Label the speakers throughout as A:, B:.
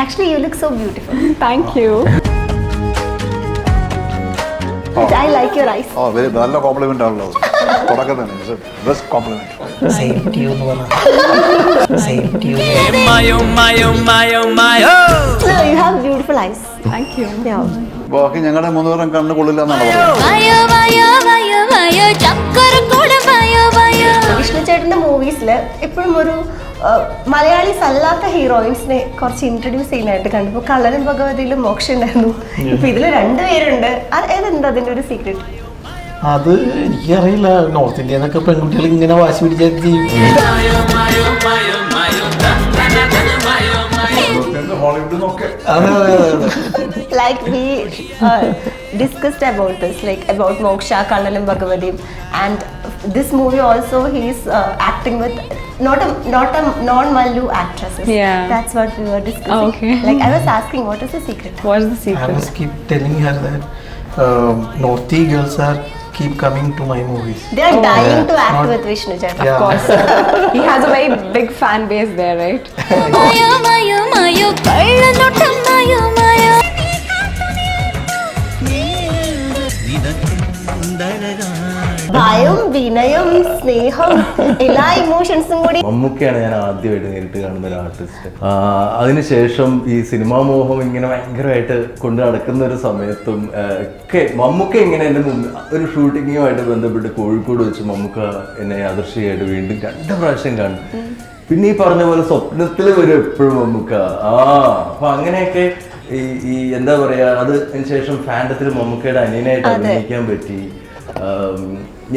A: Actually, you look so beautiful.
B: Thank you.
A: I like your eyes.
C: Oh very നല്ല compliment ആണല്ലോ. തുടക്കം തന്നെ best compliment
D: safety എന്ന് പറഞ്ഞു safety
E: Mayo, mayo, mayo, mayo.
A: No, you have beautiful eyes.
B: Thank you.
A: Yeah.
C: ബാക്കി ഞങ്ങളുടെ മൂന്നുപേരും കണ്ണു കൊള്ളില്ല എന്നാണ് പറയുന്നത്
F: വായോ വായോ വായോ വായോ ചക്കരക്കൂട വായോ വായോ
A: വിഷ്ണു ചേട്ടന്റെ മൂവീസിൽ എപ്പോഴും ഒരു മലയാളീസ് അല്ലാത്ത ഹീറോയിൻസിനെ കുറച്ച് ഇൻട്രൊഡ്യൂസ് ചെയ്യാനായിട്ട് കണ്ടു ഇപ്പൊ കള്ളനും ഭഗവതിയിലും മോക്ഷ ഉണ്ടായിരുന്നു. ഇപ്പൊ ഇതിൽ രണ്ടുപേരുണ്ട് അത് ഏതെന്താ അതിന്റെ ഒരു സീക്രട്ട്
D: അത് എനിക്കറിയില്ല. നോർത്ത് ഇന്ത്യ എന്നൊക്കെ പെൺകുട്ടികൾ ഇങ്ങനെ വാശി
C: നിന്നൊക്കെ
D: അതെ അതെ അതെ
A: like we uh, discussed about this like about moksha kallanam bhagavadim and this movie also he's uh, acting with not a not a non mallu actresses
B: Yeah.
A: that's what we were discussing
B: Okay.
A: like i was asking what is the secret
B: What is the secret?
D: I
B: secret?
D: was keep telling her that um, Northy girls are keep coming to my movies.
A: they are dying
D: yeah.
A: to act
D: Not-
A: with vishnu chetta
D: Yeah.
B: Of course. he has a very big fan base there, right?
A: ഭയം വിനയം സ്നേഹം എല്ലാ ഇമോഷൻസും കൂടി.
G: മമ്മൂക്കയാണ് ഞാൻ ആദ്യമായിട്ട് നേരിട്ട് കാണുന്ന ഒരു ആർട്ടിസ്റ്റ് അതിനുശേഷം ഈ സിനിമാ മോഹം ഇങ്ങനെ ഭയങ്കരമായിട്ട് കൊണ്ട് നടക്കുന്ന ഒരു സമയത്തും ഒക്കെ മമ്മൂക്ക ഇങ്ങനെ എന്റെ മുമ്പ് ഒരു ഷൂട്ടിങ്ങുമായിട്ട് ബന്ധപ്പെട്ട് കോഴിക്കോട് വെച്ച് മമ്മൂക്ക എന്നെ ആദർശിയായിട്ട് വീണ്ടും രണ്ട് പ്രാവശ്യം കാണും. പിന്നെ ഈ പറഞ്ഞ പോലെ സ്വപ്നത്തിൽ വരും എപ്പോഴും മമ്മൂക്ക. ആ അപ്പൊ അങ്ങനെയൊക്കെ ഈ ഈ എന്താ പറയാ അത് ശേഷം ഫാൻഡത്തിൽ മമ്മൂക്കയുടെ അനിയനായിട്ട് അഭിനയിക്കാൻ പറ്റി.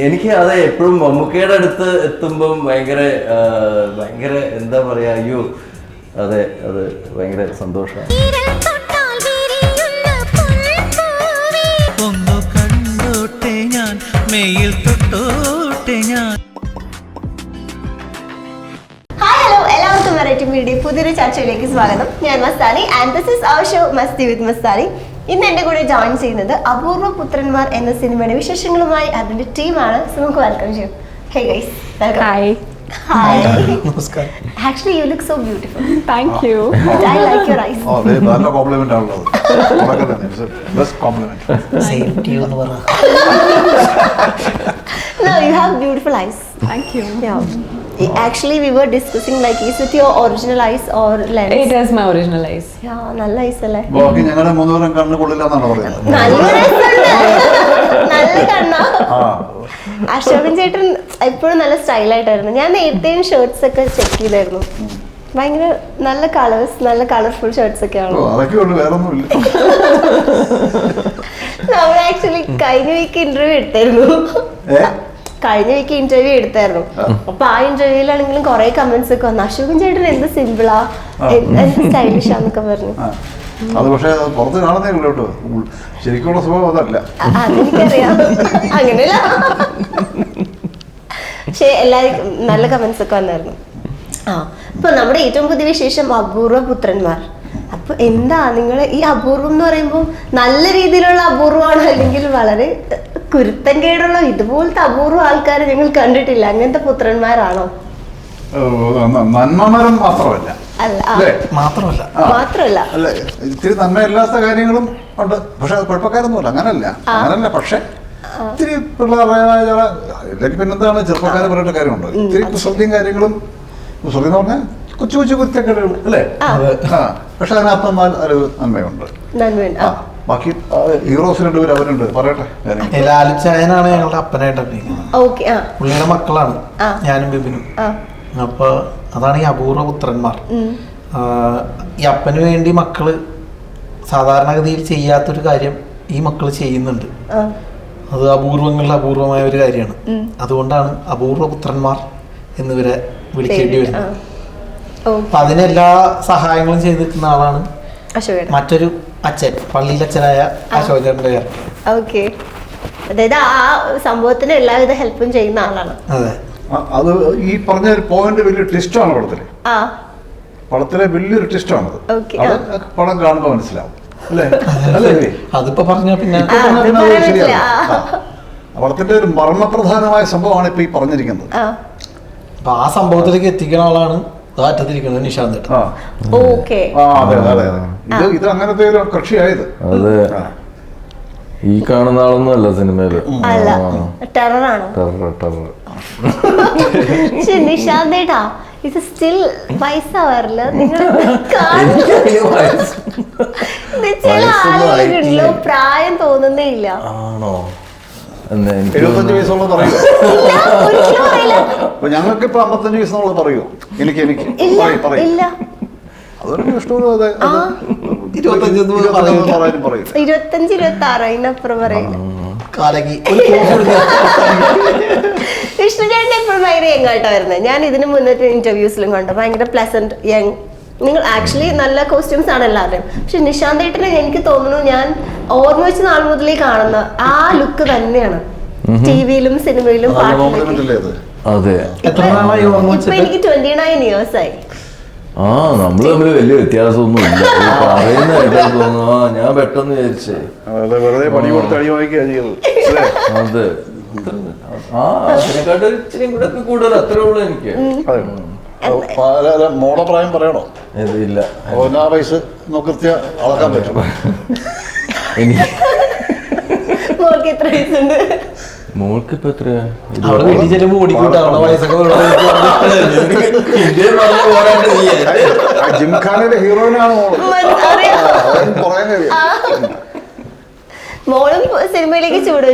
G: എനിക്ക് അതെ എപ്പോഴും മമ്മൂക്കയുടെ അടുത്ത് എത്തുമ്പം ഭയങ്കര ഭയങ്കര എന്താ പറയാ അയ്യോ അതെ അത് ഭയങ്കര സന്തോഷമാണ്.
A: ഹായ് ഹലോ എല്ലാവർക്കും വെറൈറ്റി മീഡിയ പുതിയൊരു ചർച്ചയിലേക്ക് സ്വാഗതം. ഞാൻ Mastani and this is our show Masti with Mastani ഇന്ന് എന്റെ കൂടെ ജോയിൻ ചെയ്യുന്നത് അപൂർവ പുത്രന്മാർ എന്ന സിനിമയുടെ വിശേഷങ്ങളുമായി അതിന്റെ ടീമാണ്. നമുക്ക് വെൽക്കം ചെയ്യും hey guys welcome
B: Hi.
A: Hi
D: നമസ്കാരം.
A: Actually you look so beautiful
B: thank you
A: I like your
C: eyes oh നല്ല കോംപ്ലിമെന്റ് ആണല്ലോ.
D: എന്ന്
A: no you have beautiful eyes.
B: Thank you.
A: Yeah. Actually, we were discussing like, is it your original eyes
B: or
A: lens?
B: It is my original eyes.
A: Yeah, നല്ല eyes അല്ലേ
C: ബാക്കി ഞങ്ങളുടെ മൂന്നുപേരും കണ്ണ് കൊള്ളില്ല എന്നാണ് പറയുന്നത്
A: നല്ല നല്ല കണ്ണാ അശോകൻ ചേട്ടൻ എപ്പോഴും നല്ല സ്റ്റൈലായിട്ടായിരുന്നു ഞാൻ നേരത്തെയും ഷർട്ട്സ് ഒക്കെ ചെക്ക് ചെയ്തായിരുന്നു ഭയങ്കര നല്ല കളേഴ്സ് നല്ല കളർഫുൾ ഷർട്ട്സ് ഒക്കെ ആണ് നമ്മൾ ആക്ച്വലി കഴിഞ്ഞ വീക്ക് ഇന്റർവ്യൂ എടുത്തായിരുന്നു? കഴിഞ്ഞ വീക്ക് ഇന്റർവ്യൂ എടുത്തായിരുന്നു. അപ്പൊ ആ ഇന്റർവ്യൂലാണെങ്കിലും കുറെ കമന്റ്സ് ഒക്കെ വന്നു. അശോകൻ ചേട്ടൻ എന്ത് സിമ്പിളാ എന്ത് സ്റ്റൈലിഷാന്നൊക്കെ പറഞ്ഞു.
C: അത് പക്ഷേ പുറത്ത് കാണുന്നേ ഉള്ളൂ കേട്ടോ ശരിക്കുള്ള സ്വഭാവം അതല്ല.
A: അങ്ങനെയല്ല. പക്ഷെ എല്ലാവർക്കും നല്ല കമന്റ്സ് ഒക്കെ വന്നായിരുന്നു. ആ. ഇപ്പൊ നമ്മുടെ ഏറ്റവും പുതിയ വിശേഷം അപൂർവ പുത്രന്മാർ അപ്പൊ എന്താ നിങ്ങൾ ഈ അപൂർവം എന്ന് പറയുമ്പോൾ നല്ല രീതിയിലുള്ള അപൂർവമാണോ അല്ലെങ്കിൽ വളരെ കുരുത്തം കേടുള്ള ഇതുപോലത്തെ അപൂർവ ആൾക്കാരെ ഞങ്ങൾ കണ്ടിട്ടില്ല. അങ്ങനത്തെ പുത്രന്മാരാണോ?
C: നന്മമരം മാത്രമല്ല.
D: മാത്രമല്ല.
A: മാത്രമല്ല.
C: അല്ല ഇത്തിരി നന്മയില്ലാത്ത കാര്യങ്ങളും ഉണ്ട്. പക്ഷെ അത് കുഴപ്പക്കാരൊന്നുമല്ല. അങ്ങനല്ല. അങ്ങനല്ല. പക്ഷെ ഇത്തിരി പിള്ളേരുടേതായ ചില അല്ലെങ്കിൽ പിന്നെന്താണ് ചെറുപ്പക്കാരെ പറയേണ്ട കാര്യമുണ്ട്? ഇത്തിരി കുസൃതിയും കാര്യങ്ങളും കുസൃതി എന്ന് പറഞ്ഞാൽ കൊച്ചു കൊച്ചു കുരുത്തക്കേടുകൾ അല്ലേ? പക്ഷെ അതിനകത്ത് ഒരു നന്മയുണ്ട്.
A: നന്മയുണ്ട്.
C: ബാക്കി ആ, ഹീറോസ് അവരുണ്ട്. പറയട്ടെ
D: ലാലിച്ചായനാണ് ഞങ്ങളുടെ അപ്പനായിട്ട് അഭിനയിക്കുന്നത്.
A: ആ.
D: പുള്ളിയുടെ മക്കളാണ്. ഞാനും ബിബിനും. അപ്പൊ അതാണ് ഈ അപൂർവ പുത്രന്മാർ. ഈ അപ്പന് വേണ്ടി മക്കൾ സാധാരണഗതിയിൽ ചെയ്യാത്തൊരു കാര്യം ഈ മക്കൾ ചെയ്യുന്നുണ്ട്. അത് അപൂർവങ്ങളിൽ അപൂർവമായ ഒരു കാര്യമാണ്. അതുകൊണ്ടാണ് അപൂർവ പുത്രന്മാർ എന്നിവരെ വിളിക്കേണ്ടി വരുന്നത്.
A: ഓ
D: അപ്പൊ അതിനെല്ലാ സഹായങ്ങളും ചെയ്ത് നിൽക്കുന്ന ആളാണ് മറ്റൊരു അച്ഛൻ പള്ളിയിലച്ഛനായ അശോചന്റെ
A: ഓക്കെ. അതായത് ആ സംഭവത്തിന് എല്ലാവിധ ഹെൽപ്പും ചെയ്യുന്ന ആളാണ്.
D: അതെ.
C: അത് ഈ പറഞ്ഞ ഒരു പോയിന്റ് വലിയ ട്വിസ്റ്റ് ആണ്
A: ആ.
C: പടത്തിലെ വലിയൊരു ട്വിസ്റ്റാണത്
A: ആണ്
C: അത് പടം കാണുമ്പോൾ മനസ്സിലാവും. അല്ലേ? അല്ലേ
D: അതിപ്പോ പറഞ്ഞ പിന്നെ.
C: പടത്തിന്റെ ഒരു മർമ്മപ്രധാനമായ സംഭവമാണ് ഇപ്പൊ ഈ പറഞ്ഞിരിക്കുന്നത്.
D: അപ്പൊ ആ സംഭവത്തിലേക്ക് എത്തിക്കുന്ന ആളാണ്
A: ഓക്കെ.
C: അതെ ഇത് ഇത് അങ്ങനത്തെ ഒരു കക്ഷിയായത്.
G: അതെ. ഈ കാണുന്ന ആളൊന്നും അല്ല സിനിമയിൽ.
A: അല്ല
G: ടെറർ ടെറർ
A: പക്ഷെ നിഷാന്തേട്ടാ ഇത് സ്റ്റിൽ വയസ്സാവാറില്ല. നിങ്ങൾ ചില ആളുകളുണ്ടല്ലോ പ്രായം തോന്നുന്നേ ഇല്ല.
G: ആണോ?
C: എഴുപത്തഞ്ച് വയസ്സുള്ള പറയൂ. അപ്പൊ ഞങ്ങൾക്ക് ഇപ്പൊ അമ്പത്തഞ്ച് പറയൂ. എനിക്ക് എനിക്ക്. പറയ്, അതൊരു ഇഷ്ടമുള്ള അതെ
D: ഇരുപത്തഞ്ച്
A: ഇരുപത്തി ആറ് അതിനപ്പുറം പറയില്ല എപ്പോഴും ഭയങ്കര യങ് ആയിട്ടാണ് വരുന്നത്. ഞാൻ ഇതിന് മുന്നേ ഇന്റർവ്യൂസിലും കണ്ടു. ഭയങ്കര പ്ലസന്റ് യങ് നിങ്ങൾ ആക്ച്വലി നല്ല കോസ്റ്റ്യൂംസ് ആണ് എല്ലാവരുടെയും. പക്ഷെ നിഷാന്ത് ഏട്ടനെ എനിക്ക് തോന്നുന്നു ഞാൻ ഓർമ്മ വെച്ച നാൾ മുതലേ കാണുന്ന ആ ലുക്ക് തന്നെയാണ്. ടിവിയിലും സിനിമയിലും
C: നല്ല
A: പാട്ടിലും
C: കോംപ്ലിമെന്റ് അല്ലേ അത്?
G: അതെ.
D: എത്ര നാളായി ഓർമ്മ
A: ഇപ്പൊ
D: വെച്ചിട്ട്?
A: എനിക്ക് ട്വന്റി നയൻ ഇയേഴ്സ് ആയി.
G: ആ നമ്മൾ തമ്മിൽ വലിയ വ്യത്യാസമൊന്നും ഇല്ല പറയുന്ന ആ ഞാൻ പെട്ടെന്ന് വിചാരിച്ചേ.
C: വെറുതെ പണി കൊടുത്ത് അടി വാങ്ങിക്കുക ചെയ്യുന്നത്.
G: അതെ. ആ അതിനെക്കാട്ടും ഒരു ഇച്ചിരി കൂടെ ഒക്കെ കൂടുതൽ അത്രേ ഉള്ളൂ എനിക്ക്.
C: മോളെ പ്രായം പറയണോ?
G: ഇല്ല.
C: ഓനാ വയസ്സ് നമുക്ക് കൃത്യം അളക്കാൻ പറ്റും.
G: എനിക്ക്
A: മോൾക്ക്
G: ഇപ്പൊ
C: ഹീറോയിനാണ്
A: മോൾ. സിനിമയിലേക്ക് ചൂട്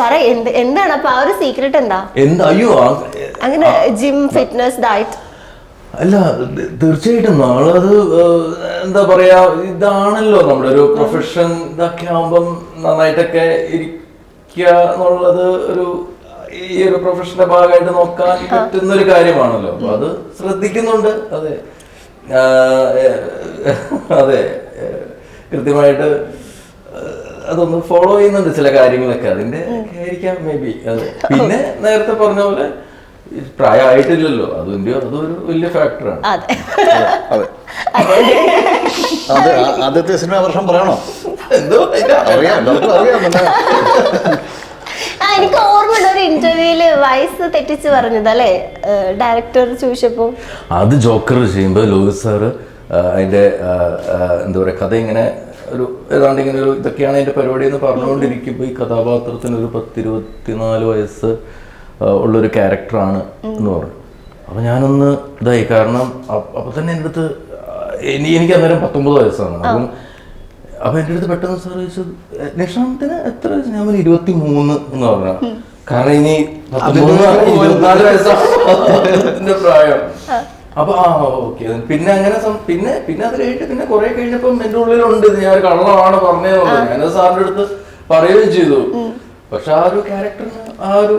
A: വെച്ചു എന്ത് എന്താണ്? അപ്പൊ ആ ഒരു സീക്രട്ട് എന്താ?
G: എന്താ അയ്യോ
A: അങ്ങനെ ജിം ഫിറ്റ്നസ് ഡയറ്റ്
G: അല്ല തീർച്ചയായിട്ടും നാളത് എന്താ പറയാ ഇതാണല്ലോ നമ്മുടെ ഒരു പ്രൊഫഷൻ ഇതൊക്കെ ആവുമ്പം നന്നായിട്ടൊക്കെ ഇരിക്കുക എന്നുള്ളത് ഒരു ഈ ഒരു പ്രൊഫഷന്റെ ഭാഗമായിട്ട് നോക്കാൻ പറ്റുന്ന ഒരു കാര്യമാണല്ലോ. അപ്പൊ അത് ശ്രദ്ധിക്കുന്നുണ്ട്. അതെ. അതെ കൃത്യമായിട്ട് അതൊന്ന് ഫോളോ ചെയ്യുന്നുണ്ട് ചില കാര്യങ്ങളൊക്കെ. അതിന്റെ ആയിരിക്കാം മേ ബി പിന്നെ നേരത്തെ പറഞ്ഞ പോലെ പ്രായമായിട്ടില്ലല്ലോ. അതിന്റെ അതൊരു വലിയ ഫാക്ടറാണ്
A: അതെ.
C: അതെ. അത്. ആദ്യത്തെ സിനിമ വർഷം പറയണോ?
G: എന്തോ
C: അറിയാം
A: എനിക്ക് ഓർമ്മയുണ്ട് ഒരു ഇന്റർവ്യൂൽ വയസ്സ് തെറ്റിച്ച് പറഞ്ഞത് അല്ലേ? ഡയറക്ടർ ചോദിച്ചപ്പോ.
G: അത് ജോക്കർ ചെയ്യുമ്പോൾ ലോഹിത് സാറ് അതിന്റെ എന്താ പറയുക കഥ ഇങ്ങനെ ഒരു ഏതാണ്ട് ഇങ്ങനെ ഒരു ഇതൊക്കെയാണ് എന്റെ പരിപാടി എന്ന് പറഞ്ഞുകൊണ്ടിരിക്കുമ്പോൾ ഈ കഥാപാത്രത്തിന് ഒരു പത്തിരുപത്തിനാല് വയസ്സ് ഉള്ളൊരു ക്യാരക്ടറാണ് എന്ന് പറഞ്ഞു. അപ്പോൾ ഞാനൊന്ന് ഇതായി. കാരണം അപ്പോൾ തന്നെ എന്റെ അടുത്ത് ഇനി എനിക്ക് അന്നേരം പത്തൊമ്പത് വയസ്സാണ്. അപ്പം അപ്പം എന്റെ അടുത്ത് പെട്ടെന്ന് സാർ ചോദിച്ചത് "എ, നിഷാന്തിന് എത്ര വയസ്സ്? ഞാൻ പറഞ്ഞു ഇരുപത്തി മൂന്ന് എന്ന് പറഞ്ഞു. കാരണം ഇനി പത്തൊമ്പത് ഇരുപത്തിനാല് വയസ്സാണ്. പ്രായം. അപ്പൊ ആ ഓക്കെ. പിന്നെ അങ്ങനെ പിന്നെ പിന്നെ അത് കഴിഞ്ഞിട്ട് പിന്നെ കുറെ കഴിഞ്ഞപ്പം എന്റെ ഉള്ളിലുണ്ട് ഇത്. ഞാൻ കള്ളമാണ് പറഞ്ഞതെന്നുള്ളത്. ഞാനത് സാറിന്റെ അടുത്ത് പറയുകയും ചെയ്തു. പക്ഷെ ആ ഒരു ക്യാരക്ടറിന് ആ ഒരു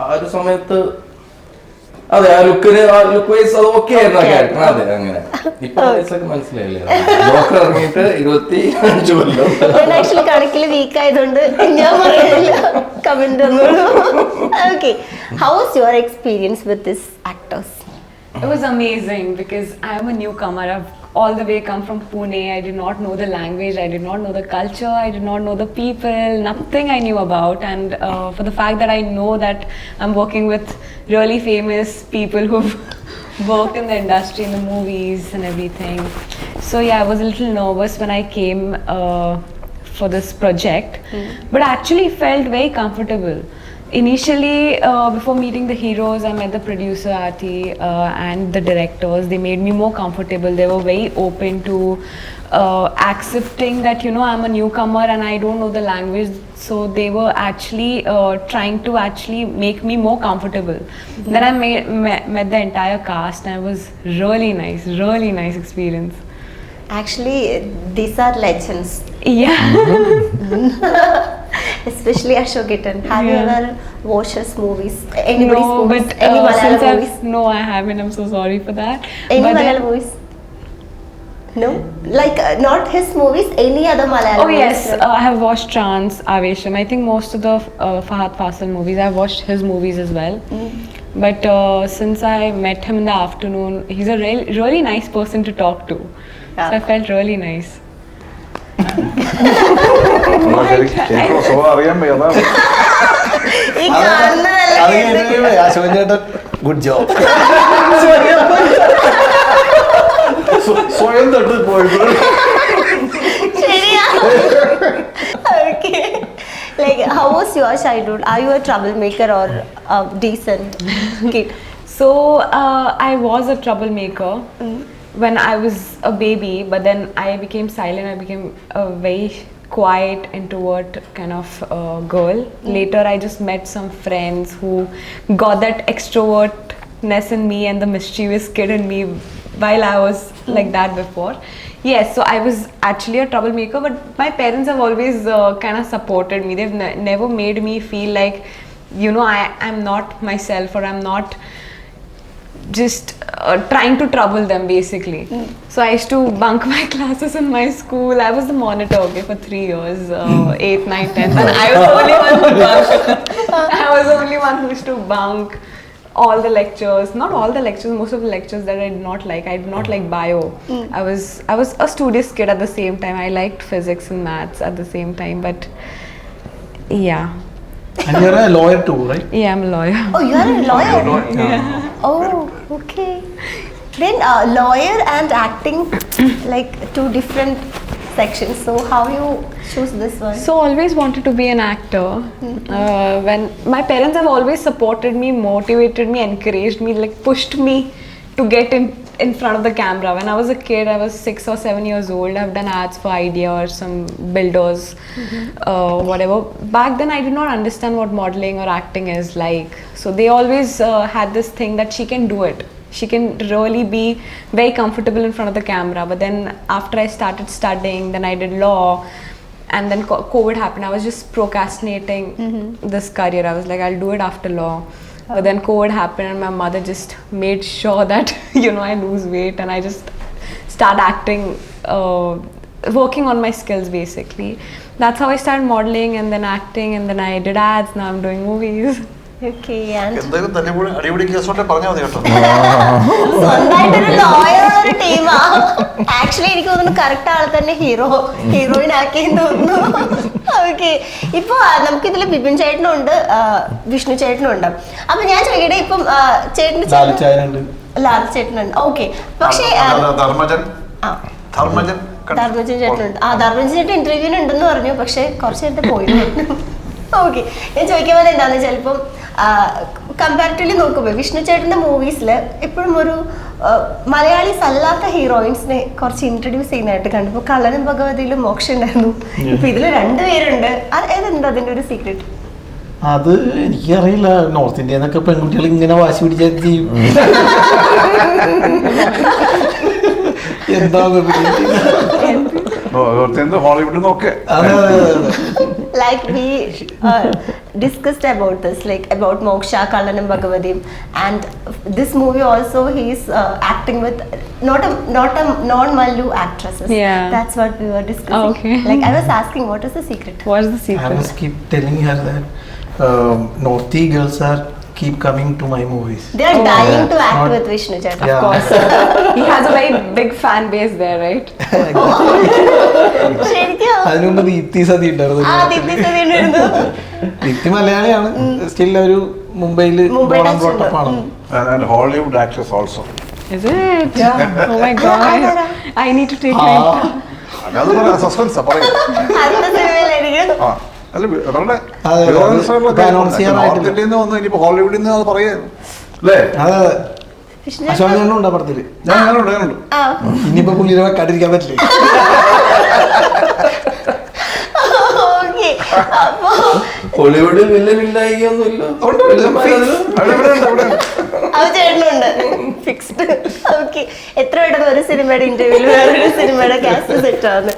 G: ആ ഒരു സമയത്ത് അതെ ആ ലുക്കിന് ആ ലുക്ക് വൈസ് അത് ഓക്കെ ആയിരുന്നു ആ ക്യാരക്ടർ അതെ അങ്ങനെ. ഇപ്പൊ വയസ്സൊക്കെ മനസ്സിലായില്ലേ? ഡോക്ടർ ഇറങ്ങിയിട്ട് ഇരുപത്തി അഞ്ച് കൊല്ലം
A: ആക്ച്വലി കണക്കിൽ വീക്ക് ആയതുകൊണ്ട് ഞാൻ പറയുന്നില്ല. Comment okay how's your experience with this actors
B: It was amazing because I am a newcomer. I've all the way come from Pune. I did not know the language. I did not know the culture. I did not know the people. Nothing I knew about. And uh, for the fact that I know that I'm working with really famous people who've worked in the industry, in the movies and everything. So yeah, I was a little nervous when I came uh, for this project, but I actually felt very comfortable. Initially, uh, before meeting the heroes, I met the producer arti uh, and the directors. They made me more comfortable. They were very open to uh, accepting that you know I'm a newcomer and I don't know the language. So they were actually uh, trying to actually make me more comfortable. Then I met, met the entire cast and it was really nice, really nice experience.
A: Actually, these are legends.
B: Yeah.
A: especially Ashok Gittan. Have
B: yeah.
A: you ever watched his movies?
B: Anybody's no,
A: movies?
B: But,
A: Any
B: uh,
A: Malayalam
B: movies? I've, no, I haven't. I'm so sorry for that.
A: Any
B: but uh,
A: Malayalam movies? No, like uh, not his movies, any other Malayalam.
B: Oh yes, uh, I have watched Trans, Avesham. I think most of the uh, Fahad Faisal movies. I've watched his movies as well. Mm. But uh, since I met him in the afternoon, he's a real, really nice person to talk to.
A: Yeah.
B: So I felt really nice.
D: Ashokan ചേട്ടൻ good job
C: സ്വ- സ്വയം തട്ട് പോയപ്പോൾ
A: ശരിയാ okay like how was your childhood are you a troublemaker or a decent kid
B: So uh, I was a troublemaker when I was a baby, but then I became silent. I became a very quiet, introvert kind of uh, girl. Later, I just met some friends who got that extrovertness in me and the mischievous kid in me while I was like that before. Yes, so I was actually a troublemaker, but my parents have always uh, kind of supported me. They've ne- never made me feel like, you know, I, I'm not myself or I'm not just uh, trying to trouble them basically. So I used to bunk my classes in my school. I was the monitor okay for three years, uh, eighth, ninth, tenth, and I was the only one who bunked. I was the only one who used to bunk all the lectures. Not all the lectures. Most of the lectures that I did not like. I did not like bio. I was I was a studious kid at the same time. I liked physics and maths at the same time, but yeah,
D: And you're a lawyer too, right?
B: yeah, I'm a lawyer.
A: oh you are a lawyer? oh okay. Then uh, lawyer and acting like two different sections. So how you choose this one?
B: So always wanted to be an actor. Uh, when my parents have always supported me, motivated me, encouraged me, like pushed me to get in in front of the camera. When I was a kid, I was six or seven years old. I've done ads for Idea or some builders, uh, whatever. Back then, I did not understand what modeling or acting is like. So they always uh, had this thing that she can do it. She can really be very comfortable in front of the camera. But then after I started studying, then I did law and then covid happened i was just procrastinating this career i was like i'll do it after law but then covid happened and my mother just made sure that you know i lose weight and i just start acting uh, working on my skills basically. That's how i started modeling and then acting and then i did ads. Now i'm doing movies
C: എന്തെങ്കിലും തല്ലിപ്പൊളി അടിപൊളി കേസോട്ടെ പറഞ്ഞാൽ മതി കേട്ടോ.
A: സ്വന്തമായിട്ടൊരു lawyer ടീമാ actually എനിക്ക് തോന്നുന്നു correct ആളെ തന്നെ ഹീറോ ഹീറോയിൻ ആക്കിയെന്ന് തോന്നുന്നു. ഓക്കെ ഇപ്പൊ നമുക്കിതിൽ ബിപിൻ ചേട്ടനുണ്ട് ഉണ്ട് വിഷ്ണു ചേട്ടനുണ്ട്. അപ്പൊ ഞാൻ ചോദിക്കട്ടെ ഇപ്പം ചേട്ടന് ലാൽ ചേട്ടനുണ്ട്. ഓക്കെ പക്ഷേ
C: ധർമ്മജൻ.
A: ആ,
C: ധർമ്മജൻ?
A: ധർമ്മജൻ ചേട്ടനുണ്ട്. ആ ധർമ്മജൻ ചേട്ടൻ ഇന്റർവ്യൂവിന് ഉണ്ടെന്ന് പറഞ്ഞു പക്ഷെ കുറച്ച് നേരത്തെ പോയി. ഓക്കെ ഞാൻ ചോദിക്കാൻ വന്നത് എന്താന്ന് വെച്ചാൽ ഇപ്പം കമ്പാരിറ്റീവ്ലി നോക്കുമ്പോൾ വിഷ്ണു ചേട്ടന്റെ മൂവീസിൽ എപ്പോഴും ഒരു മലയാളീസ് അല്ലാത്ത ഹീറോയിൻസിനെ കുറച്ച് ഇൻട്രൊഡ്യൂസ് ചെയ്യുന്നതായിട്ട് കണ്ടു ഇപ്പൊ കള്ളനും ഭഗവതിയിലും മോക്ഷ ഉണ്ടായിരുന്നു. ഇപ്പൊ ഇതിൽ രണ്ടുപേരുണ്ട് അത് ഏതെന്താ അതിന്റെ ഒരു സീക്രട്ട്
D: അത് എനിക്കറിയില്ല. നോർത്ത് ഇന്ത്യ എന്നൊക്കെ പെൺകുട്ടികൾ ഇങ്ങനെ വാശി പിടിച്ചാൽ ചെയ്യും എന്താ
C: ഓ, എന്ത് ഹോളിവുഡിൽ നോക്കെ
A: like we uh, discussed about this like about moksha kalanam bhagavadim and this movie also he's uh, acting with not a not a non mallu actresses
B: Yeah.
A: that's what we were discussing
B: Okay.
A: like i was asking what is the secret
B: what is
D: the
B: secret I
D: was keep telling her that um, Northy girls are keep coming to my movies.
A: they are
B: Oh.
A: dying to act
D: Not-
A: with vishnu Chadha.
D: Yeah.
B: of course he has a very big fan base there right
A: ശരിക്കും
D: അതിനു മുമ്പ് ദീപ്തി സതി ഉണ്ടായിരുന്നു ദീപ്തി മലയാളിയാണ് still ഒരു മുംബൈയിൽ ആണ്
C: Hollywood actress also
B: is it oh my god i need to take my
C: സസ്പെൻസാ പറയും അല്ല അവരുടെ
D: അതെ, അതെ. ഇപ്പൊ announce ചെയ്യാനായിട്ടില്ല.
C: നോർത്ത് ഇന്ത്യയിൽ നിന്ന് വന്ന് ഇനിയിപ്പോ ഹോളിവുഡിൽ നിന്ന് അത് പറയാ അല്ലേ?
D: അതെ അതെ.
A: വിഷ്ണു
D: അശോക് ചേട്ടനും ആ പടത്തിൽ.
C: ഞാൻ ഞാനുണ്ട് ഞാനുണ്ട്.
D: ഇനിയിപ്പോ പുള്ളിനെ വെക്കാണ്ടിരിക്കാൻ പറ്റില്ല?
A: ഓക്കെ.
G: ഹോളിവുഡിൽ.
A: Fixed okay. എത്ര പെട്ടെന്ന് ഒരു സിനിമയുടെ ഇന്റർവ്യൂവിൽ വേറൊരു സിനിമയുടെ കാസ്റ്റ് സെറ്റ് ആവുന്നു.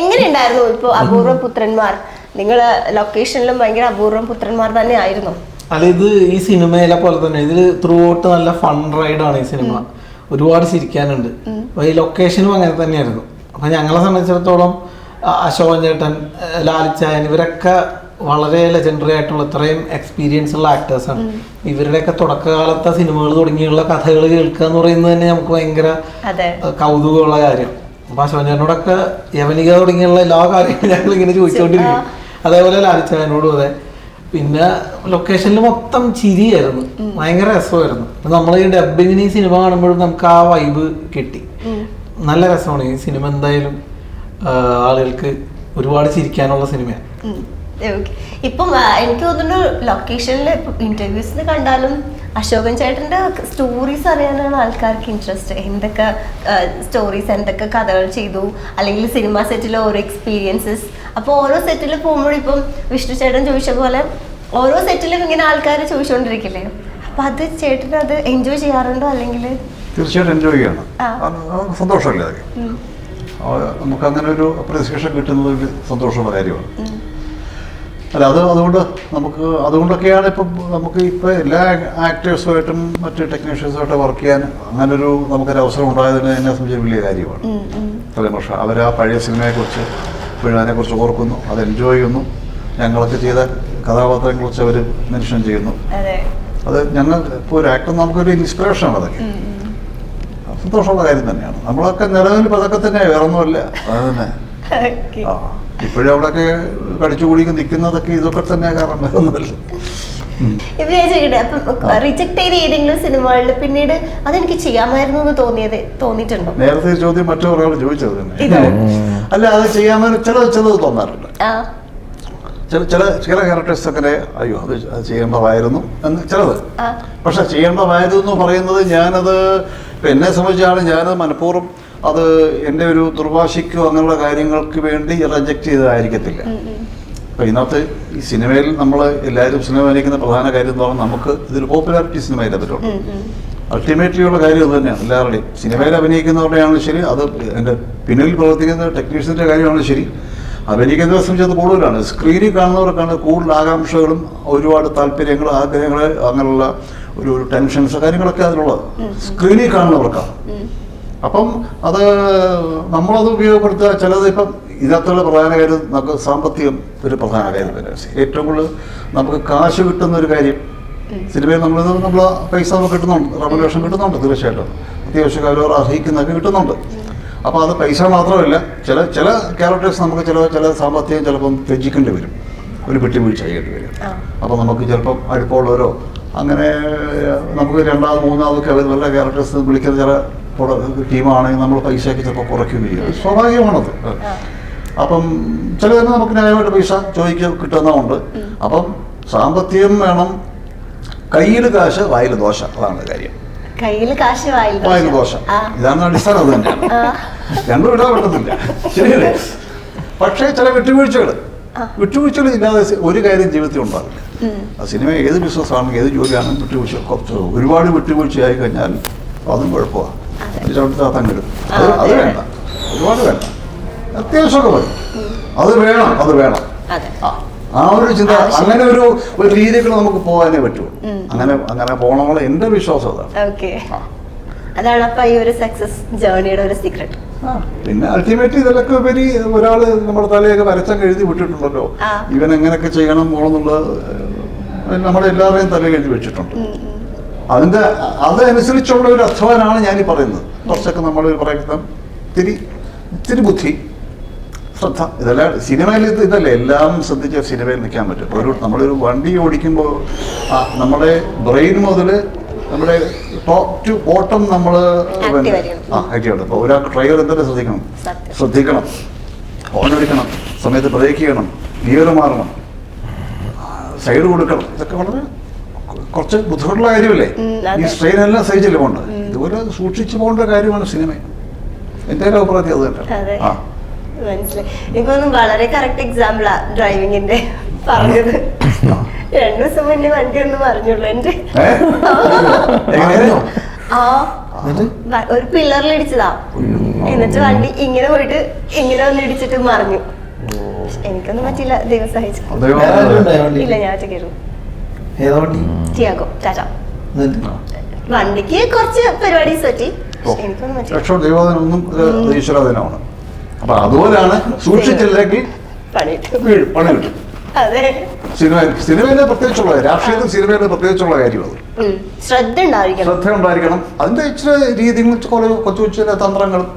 A: എങ്ങനെയുണ്ടായിരുന്നു ഇപ്പോൾ അപൂർവ പുത്രന്മാർ? നിങ്ങൾ ലൊക്കേഷനിലും ഭയങ്കര അപൂർവം പുത്രന്മാർ തന്നെ ആയിരുന്നു
D: അല്ല ഇത് ഈ സിനിമയിലെ പോലെ തന്നെ ഇതിൽ ത്രൂ ഔട്ട് നല്ല ഫൺ റൈഡാണ് ഈ സിനിമ. ഒരുപാട് ചിരിക്കാനുണ്ട്. അപ്പൊ ഈ ലൊക്കേഷനും അങ്ങനെ തന്നെയായിരുന്നു. അപ്പൊ ഞങ്ങളെ സംബന്ധിച്ചിടത്തോളം അശോകൻ ചേട്ടൻ ലാലിച്ചായൻ ഇവരൊക്കെ വളരെ ലെജൻഡറി ആയിട്ടുള്ള ഇത്രയും എക്സ്പീരിയൻസ് ഉള്ള ആക്ടേഴ്സാണ് ഇവരുടെയൊക്കെ തുടക്കകാലത്തെ സിനിമകൾ തുടങ്ങിയുള്ള കഥകൾ കേൾക്കുക എന്ന് പറയുന്നത് തന്നെ നമുക്ക് ഭയങ്കര കൗതുകമുള്ള കാര്യം. അപ്പൊ അശോചനോടൊക്കെ യവനിക തുടങ്ങിയുള്ള എല്ലാ കാര്യങ്ങളും ഞങ്ങൾ ഇങ്ങനെ ചോദിച്ചുകൊണ്ടിരിക്കും അതേപോലെ ലാലിച്ചായനോടും അതെ. പിന്നെ ലൊക്കേഷനിൽ മൊത്തം ചിരിയായിരുന്നു. ഭയങ്കര രസമായിരുന്നു. നമ്മൾ ഈ ഡബിങ്ങിന് ഈ സിനിമ കാണുമ്പോഴും നമുക്ക് ആ വൈബ് കിട്ടി. നല്ല രസമാണ്. ഈ സിനിമ എന്തായാലും ആളുകൾക്ക് ഒരുപാട് ചിരിക്കാനുള്ള സിനിമയാണ്.
A: ഇപ്പം എനിക്ക് തോന്നുന്നു ലൊക്കേഷനിൽ ഇന്റർവ്യൂസ് കണ്ടാലും അശോകൻ ചേട്ടന്റെ സ്റ്റോറീസ് അറിയാനാണ് ആൾക്കാർക്ക് ഇൻട്രസ്റ്റ് എന്തൊക്കെ സ്റ്റോറീസ് എന്തൊക്കെ കഥകൾ ചെയ്തു? അല്ലെങ്കിൽ സിനിമ സെറ്റിലെ ഓരോ എക്സ്പീരിയൻസസ് അപ്പോൾ ഓരോ സെറ്റിൽ പോകുമ്പോഴും ഇപ്പം വിഷ്ണു ചേട്ടൻ ചോദിച്ച പോലെ ഓരോ സെറ്റിലും ഇങ്ങനെ ആൾക്കാർ ചോദിച്ചുകൊണ്ടിരിക്കില്ലേ അപ്പൊ അത് ചേട്ടൻ അത് എൻജോയ് ചെയ്യാറുണ്ടോ അല്ലെങ്കിൽ?
C: തീർച്ചയായിട്ടും എൻജോയ് ചെയ്യണം. സന്തോഷമല്ലേ അതൊക്കെ നമുക്ക് അങ്ങനെ ഒരു അപ്രീസിയേഷൻ കിട്ടുന്നത് ഒരു സന്തോഷമുള്ള കാര്യമാണ്. അല്ല അത് അതുകൊണ്ട് നമുക്ക് അതുകൊണ്ടൊക്കെയാണ് ഇപ്പം നമുക്ക് ഇപ്പോൾ എല്ലാ ആക്ടേഴ്സുമായിട്ടും മറ്റ് ടെക്നീഷ്യൻസുമായിട്ട് വർക്ക് ചെയ്യാൻ അങ്ങനൊരു നമുക്കൊരു അവസരം ഉണ്ടായതിന് എന്നെ സംബന്ധിച്ച് വലിയ കാര്യമാണ്. പക്ഷേ അവർ ആ പഴയ സിനിമയെക്കുറിച്ച് ഇപ്പോഴും അതിനെക്കുറിച്ച് ഓർക്കുന്നു അത് എൻജോയ് ചെയ്യുന്നു. ഞങ്ങളൊക്കെ ചെയ്ത കഥാപാത്രങ്ങളെക്കുറിച്ച് അവർ മെൻഷൻ ചെയ്യുന്നു.
A: അതെ.
C: ഞങ്ങൾ ഇപ്പോൾ ഒരു ആക്ടർ നമുക്കൊരു ഇൻസ്പിറേഷനാണ് അതൊക്കെ. സന്തോഷമുള്ള കാര്യം തന്നെയാണ്. നമ്മളൊക്കെ നിലവിൽ പതൊക്കെ അതൊക്കെ തന്നെ വേറെ ഒന്നുമല്ല അത് തന്നെ. ഇപ്പോഴും അവിടെയൊക്കെ കടിച്ചു കുടിക്ക് നിൽക്കുന്നതൊക്കെ ഇതൊക്കെ തന്നെ കാരണം വേറെ
A: ചോദിക്കട്ടെ അപ്പം റിജക്ട് ചെയ്ത ഏതെങ്കിലും സിനിമകളിൽ പിന്നീട് അതെനിക്ക് ചെയ്യാമായിരുന്നു എന്ന് തോന്നിയത് തോന്നിയിട്ടുണ്ടോ?
C: നേരത്തെ ചോദ്യം മറ്റൊരാൾ ചോദിച്ചത് അല്ല അത് ചെയ്യാൻ ചിലത് ചിലത് തോന്നാറുണ്ട്. ചില ചില ചില ക്യാരക്ടേഴ്സ് ഒക്കെ അയ്യോ അത് അത് ചെയ്യേണ്ടതായിരുന്നു എന്ന് ചിലത്. പക്ഷെ ചെയ്യേണ്ടതായിരുന്നു എന്ന് പറയുന്നത് ഞാനത് എന്നെ സംബന്ധിച്ചാണ് ഞാനത് മനഃപൂർവം അത് എന്റെ ഒരു ദുർവാശിക്കോ അങ്ങനെയുള്ള കാര്യങ്ങൾക്ക് വേണ്ടി റിജക്ട് ചെയ്തതായിരിക്കത്തില്ല. അപ്പം ഇന്നത്തെ ഈ സിനിമയിൽ നമ്മൾ എല്ലാവരും സിനിമ അഭിനയിക്കുന്ന പ്രധാന കാര്യം എന്ന് പറഞ്ഞാൽ നമുക്ക് ഇതൊരു പോപ്പുലാരിറ്റി സിനിമയിലെ പറ്റുള്ളൂ. അൾട്ടിമേറ്റ്ലി ഉള്ള കാര്യം അത് തന്നെയാണ്. എല്ലാവരുടെയും സിനിമയിൽ അഭിനയിക്കുന്നവരുടെയാണെങ്കിലും ശരി അത് എന്റെ പിന്നിൽ പ്രവർത്തിക്കുന്ന ടെക്നീഷ്യന്റെ കാര്യമാണെങ്കിലും ശരി. അഭിനയിക്കുന്ന ദിവസം അത് കൂടുതലാണ്. സ്ക്രീനിൽ കാണുന്നവർക്കാണ് കൂടുതൽ ആകാംക്ഷകളും ഒരുപാട് താല്പര്യങ്ങൾ ആഗ്രഹങ്ങൾ അങ്ങനെയുള്ള ഒരു ഒരു ടെൻഷൻസ് കാര്യങ്ങളൊക്കെ അതിലുള്ളത്. സ്ക്രീനിൽ കാണുന്നവർക്കാണ്. അപ്പം അത് നമ്മളത് ഉപയോഗപ്പെടുത്തുക ചിലത് ഇപ്പം ഇതിനകത്തുള്ള പ്രധാന കാര്യം നമുക്ക് സാമ്പത്തികം ഒരു പ്രധാന കാര്യം തന്നെ. ഏറ്റവും കൂടുതൽ നമുക്ക് കാശ് കിട്ടുന്ന ഒരു കാര്യം. സിനിമയിൽ നമ്മൾ നമ്മൾ പൈസ നമുക്ക് കിട്ടുന്നുണ്ട്. റെവല്യൂഷൻ കിട്ടുന്നുണ്ട് തീർച്ചയായിട്ടും. അത്യാവശ്യം അവർ അർഹിക്കുന്നതൊക്കെ കിട്ടുന്നുണ്ട്. അപ്പോൾ അത് പൈസ മാത്രമല്ല ചില ചില ക്യാരക്ടേഴ്സ് നമുക്ക് ചില ചില സാമ്പത്തികം ചിലപ്പം ത്യജിക്കേണ്ടി വരും. ഒരു വിട്ടുവീഴ്ച ചെയ്യേണ്ടി വരും. അപ്പോൾ നമുക്ക് ചിലപ്പം അടുപ്പമുള്ളവരോ അങ്ങനെ നമുക്ക് രണ്ടാമത് മൂന്നാമതൊക്കെ അവർ നല്ല ക്യാരക്ടേഴ്സ് വിളിക്കുന്ന ചില ടീമാണെങ്കിൽ നമ്മൾ പൈസയൊക്കെ ചിലപ്പോൾ കുറയ്ക്കുകയും ചെയ്യും. സ്വാഭാവികമാണത്. അപ്പം ചിലതിന് നമുക്ക് ന്യായമായിട്ട് പൈസ ചോദിക്കുക കിട്ടുന്നതുണ്ട് അപ്പം സാമ്പത്തികം വേണം. കയ്യിൽ കാശ് വായിൽ ദോശ. അതാണ് കാര്യം.
A: കയ്യിൽ കാശ് വായിൽ
C: ദോശ. ഇതാണ് അടിസ്ഥാനം അത് തന്നെയാണ്. രണ്ടും ഇടാൻ ശരിയല്ലേ? പക്ഷേ ചില വിട്ടുവീഴ്ചകൾ വിട്ടുവീഴ്ചകൾ ഇല്ലാതെ ഒരു കാര്യം ജീവിതത്തിൽ ഉണ്ടാകില്ല ആ സിനിമ ഏത് ബിസിനസ് ആണെങ്കിൽ ഏത് ജോലിയാണെങ്കിലും വിട്ടുവീഴ്ച കുറച്ച് ഒരുപാട് വിട്ടുവീഴ്ചയായി കഴിഞ്ഞാൽ അതും കുഴപ്പമാണ് ചവിട്ടിത്താത്താൻ കിട്ടും അത് വേണ്ട. ഒരുപാട് വേണ്ട. അത്യാവശ്യമൊക്കെ മതി അത് വേണം അത് വേണം. ആ ഒരു ചിന്ത അങ്ങനെ ഒരു ഒരു രീതികൾ നമുക്ക് പോകാനേ പറ്റുള്ളൂ അങ്ങനെ അങ്ങനെ പോകണമെന്നുള്ള എന്റെ വിശ്വാസം അതാണ്.
A: അതാണ് അപ്പൊ ഈ ഒരു സക്സസ് ജേർണിയുടെ ഒരു സീക്രട്ട്
C: പിന്നെ അൾട്ടിമേറ്റ്ലി ഇതിലൊക്കെ ഉപരി ഒരാൾ നമ്മുടെ തലയൊക്കെ വരച്ചങ്ങ് എഴുതി വിട്ടിട്ടുണ്ടല്ലോ. ഇവൻ എങ്ങനെയൊക്കെ ചെയ്യണം പോണെന്നുള്ളത് നമ്മുടെ എല്ലാവരെയും തല എഴുതി വെച്ചിട്ടുണ്ട്. അതിന്റെ അതനുസരിച്ചുള്ള ഒരു അധ്വാനാണ് ഞാൻ ഈ പറയുന്നത്. കുറച്ചൊക്കെ നമ്മൾ പറയുന്ന ഇത്തിരി ഇത്തിരി ബുദ്ധി. ശ്രദ്ധ. ഇതെല്ലാം സിനിമയിൽ ഇത് ഇതല്ലേ എല്ലാം ശ്രദ്ധിച്ച സിനിമയിൽ നിൽക്കാൻ പറ്റും. ഒരു നമ്മളൊരു വണ്ടി ഓടിക്കുമ്പോൾ നമ്മുടെ ബ്രെയിൻ മുതൽ നമ്മുടെ ടോപ്പ് ടു ബോട്ടം നമ്മൾ. ആ ആക്റ്റീവ് അപ്പോൾ ഒരാൾ ഡ്രൈവർ എന്തൊക്കെ ശ്രദ്ധിക്കണം. ശ്രദ്ധിക്കണം. ഹോൺ എടുക്കണം സമയത്ത് ബ്രേക്ക് ചെയ്യണം. ഗിയർ മാറണം. സൈഡ് കൊടുക്കണം. ഇതൊക്കെ വളരെ കുറച്ച് ബുദ്ധിമുട്ടുള്ള കാര്യമല്ലേ? ഈ സ്ട്രെയിൻ എല്ലാം സഹിച്ചല്ലേ പോകേണ്ടത് ഇതുപോലെ സൂക്ഷിച്ചു പോകേണ്ട കാര്യമാണ് സിനിമ. എന്റെ ഒരു അഭിപ്രായത്തിൽ അത്
A: അതെ.
C: തന്നെ ആ.
A: മനസ്സിലായി. എനിക്കൊന്നും വളരെ കറക്റ്റ് എക്സാമ്പിളാ ഡ്രൈവിങ്ങിന്റെ പറഞ്ഞത്. രണ്ടു ദിവസം മുന്നേ വണ്ടി ഒന്ന് പറഞ്ഞുള്ളൂ എന്റെ ആ ഒരു പില്ലറിൽ ഇടിച്ചതാ. എന്നിട്ട് വണ്ടി ഇങ്ങനെ പോയിട്ട് ഇങ്ങനെ ഒന്ന് ഇടിച്ചിട്ട് മറിഞ്ഞു. എനിക്കൊന്നും പറ്റില്ല ദൈവം
D: വണ്ടിയിൽ?
A: ഇല്ല ഞാൻ ഒറ്റയ്ക്കായിരുന്നു
D: ഏതാ വണ്ടി?
A: ടിയാഗോ ടാറ്റ. വണ്ടിക്ക് കുറച്ച് പരിപാടി പറ്റി. എനിക്കൊന്നും പറ്റില്ല
C: രക്ഷോ ഈശ്വരദിനമാണ് അപ്പൊ അതുപോലെയാണ് സൂക്ഷിച്ചില്ലെങ്കിൽ വീഴും പണി കിട്ടും.
A: അതെ.
C: സിനിമ സിനിമയിലെ പ്രത്യേകിച്ചുള്ള രാഷ്ട്രീയത്തിൽ സിനിമയിലെ പ്രത്യേകിച്ചുള്ള കാര്യം അത്
A: ശ്രദ്ധ ഉണ്ടായിരിക്കണം.
C: ശ്രദ്ധ ഉണ്ടായിരിക്കണം. അതിന്റെ ഇച്ചിരി രീതി കുറെ കൊച്ചു കൊച്ചു തന്ത്രങ്ങളും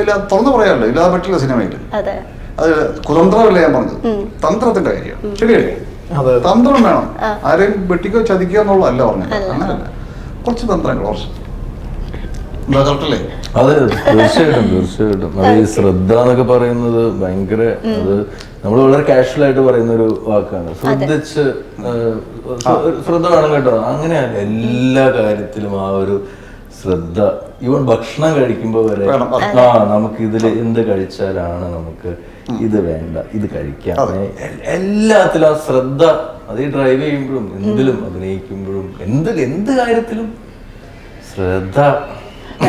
C: ഇല്ല തുറന്നു പറയാമല്ലോ ഇല്ലാതെ പറ്റില്ല സിനിമയിൽ.
A: അതെ.
C: കുതന്ത്രമല്ല ഞാൻ പറഞ്ഞത്? തന്ത്രത്തിന്റെ കാര്യം ശരിയല്ലേ?
D: അതെ.
C: തന്ത്രം വേണം. ആരെയും വെട്ടിക്കോ ചതിക്കോ എന്നുള്ളതല്ല പറഞ്ഞത്. അങ്ങനല്ല. കുറച്ച് തന്ത്രങ്ങൾ കുറച്ച്
G: അതെ തീർച്ചയായിട്ടും തീർച്ചയായിട്ടും. അത് ഈ ശ്രദ്ധ എന്നൊക്കെ പറയുന്നത് ഭയങ്കര അത് നമ്മൾ വളരെ കാഷ്വൽ ആയിട്ട് പറയുന്ന ഒരു വാക്കാണ് ശ്രദ്ധിച്ച് ശ്രദ്ധ വേണം കേട്ടോ. അങ്ങനെയല്ല എല്ലാ കാര്യത്തിലും ആ ഒരു ശ്രദ്ധ. ഇവൻ ഭക്ഷണം കഴിക്കുമ്പോൾ വരെ ആ നമുക്ക് ഇതിൽ എന്ത് കഴിച്ചാലാണ് നമുക്ക് ഇത് വേണ്ട ഇത് കഴിക്കാം. എല്ലാത്തിലും ആ ശ്രദ്ധ അത് ഈ ഡ്രൈവ് ചെയ്യുമ്പോഴും എന്തിലും അഭിനയിക്കുമ്പോഴും എന്ത് എന്ത് കാര്യത്തിലും ശ്രദ്ധ